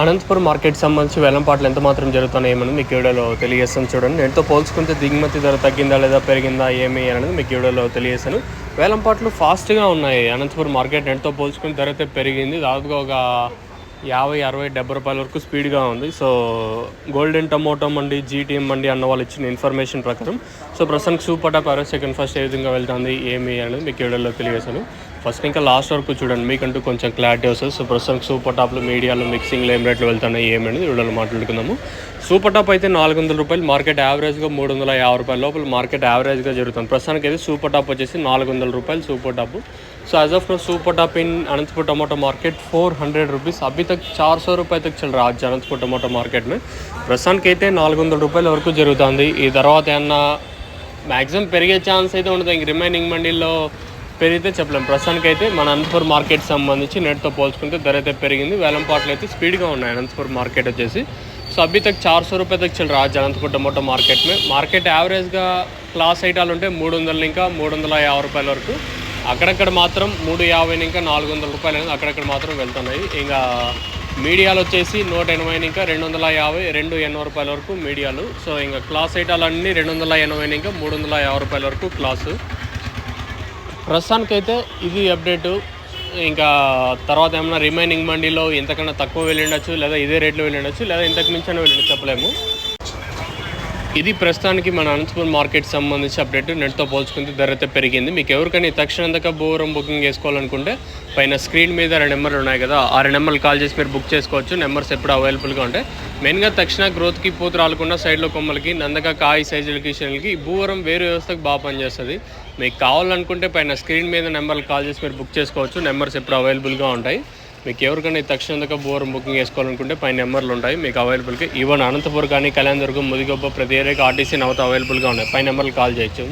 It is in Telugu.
అనంతపురం మార్కెట్ సంబంధించి వేలంపాట్లు ఎంత మాత్రం జరుగుతున్నాయి ఏమని మీకు వీడియోలో తెలియజేస్తాను చూడండి. నేటితో పోల్చుకుంటే దిగుమతి ధర తగ్గిందా లేదా పెరిగిందా ఏమి అనేది మీకు వీడియోలో తెలియజేస్తాను వేలంపాట్లు ఫాస్ట్గా ఉన్నాయి. అనంతపురం మార్కెట్ నేటితో పోల్చుకుని ధర అయితే పెరిగింది. దాదాపుగా ఒక యాభై అరవై డెబ్బై రూపాయల వరకు స్పీడ్గా ఉంది. So golden tomato mandi GTM mandi అన్న వాళ్ళు ఇచ్చిన ఇన్ఫర్మేషన్ ప్రకారం. సో ప్రసంగ్ సూపర్ టాప్ అరవై సెకండ్ ఫస్ట్ ఏ విధంగా వెళ్తుంది ఏమి అనేది మీకు వీడియోలో తెలియజేశాను. ఫస్ట్ ఇంకా లాస్ట్ వరకు చూడండి మీకంటూ కొంచెం క్లారిటీ వస్తుంది. సో ప్రస్తుతం సూపర్ టాప్లు మీడియాలో మిక్సింగ్లు ఏం రేట్లు వెళ్తున్నాయి ఏమైనా చూడాలి మాట్లాడుకుందాము. సూపర్ టాప్ అయితే నాలుగు వందల రూపాయలు మార్కెట్ యావరేజ్గా మూడు వందల యాభై రూపాయల లోపల మార్కెట్ యావరేజ్గా జరుగుతుంది. ప్రస్తుతానికి అయితే సూపర్ టాప్ వచ్చేసి నాలుగు వందల రూపాయలు super top so as of now super top in Anantapur tomato market four hundred rupees अभी तक చార్ సో రూపాయ तक चल रहा అనంతపూర్ టమాటో टमाटो ప్రస్తుతానికి అయితే నాలుగు వందల రూపాయల వరకు జరుగుతుంది. ఈ తర్వాత ఏమన్నా మ్యాక్సిమం పెరిగే ఛాన్స్ అయితే ఉండదు. ఇంక రిమైనింగ్ మండీలో పెరిగితే చెప్పలేం. అయితే మన అనంతపూర్ మార్కెట్ సంబంధించి నెట్తో పోల్చుకుంటే ధర అయితే పెరిగింది. వేలంపాట్లు అయితే స్పీడ్గా ఉన్నాయి అనంతపూర్ మార్కెట్ వచ్చేసి. సో अभी तक चार सौ रुपये तक चल रहा है మార్కెట్ మార్కెట్ యావరేజ్గా క్లాస్ ఐటాలు ఉంటే మూడు వందలు ఇంకా మూడు వందల యాభై రూపాయల వరకు. అక్కడక్కడ మాత్రం మూడు యాభై ఇంకా నాలుగు వందల రూపాయలు అక్కడక్కడ మాత్రం వెళ్తున్నాయి. ఇంకా మీడియాలు వచ్చేసి నూట ఎనభై ఇంకా రెండు వందల యాభై రెండు ఎనభై రూపాయల వరకు మీడియాలు. సో ఇంకా క్లాస్ ఐటాలన్నీ రెండు వందల ఎనభై ఇంకా మూడు వందల యాభై రూపాయల వరకు క్లాసు. ప్రస్తుతానికైతే ఇది అప్డేటు. ఇంకా తర్వాత ఏమైనా రిమైనింగ్ మండీలో ఎంతకన్నా తక్కువ వెళ్ళిండొచ్చు లేదా ఇదే రేట్లో వెళ్ళిండొచ్చు లేదా ఇంతకు మించిన వెళ్ళి చెప్పలేము. ఇది ప్రస్తుతానికి మన అనంతపురం మార్కెట్ సంబంధించి అప్డేట్. నెట్తో పోల్చుకుంటే ధర అయితే పెరిగింది. మీకు ఎవరికైనా తక్షణంతగా బోరం బుకింగ్ చేసుకోవాలనుకుంటే పైన స్క్రీన్ మీద రెండు నెంబర్లు ఉన్నాయి కదా ఆ రెండు నెంబర్లు కాల్ చేసి మీరు బుక్ చేసుకోవచ్చు. నెంబర్స్ ఎప్పుడు అవైలబుల్గా ఉంటాయి. మెయిన్గా తక్షణ గ్రోత్కి పూత రాలకుండా సైడ్లో కొమ్మలకి నందక కాయ సైజులకి ఈ భూవరం వేరు వ్యవస్థకు బాగా పనిచేస్తుంది. మీకు కావాలనుకుంటే పైన స్క్రీన్ మీద నెంబర్లు కాల్ చేసి మీరు బుక్ చేసుకోవచ్చు. నెంబర్స్ ఎప్పుడు అవైలబుల్గా ఉంటాయి. మీకు ఎవరికైనా తక్షణంగా బోరం బుకింగ్ చేసుకోవాలనుకుంటే పై నెంబర్లు ఉంటాయి. మీకు అవైలబుల్గా ఈవెన్ అనంతపురం కానీ కళ్యాణదుర్గం ముదిగొప్ప ప్రతి ఏరియాకి ఆర్టీసీ నవత అవైలబుల్గా ఉన్నాయి. పై నెంబర్లు కాల్ చేయొచ్చు.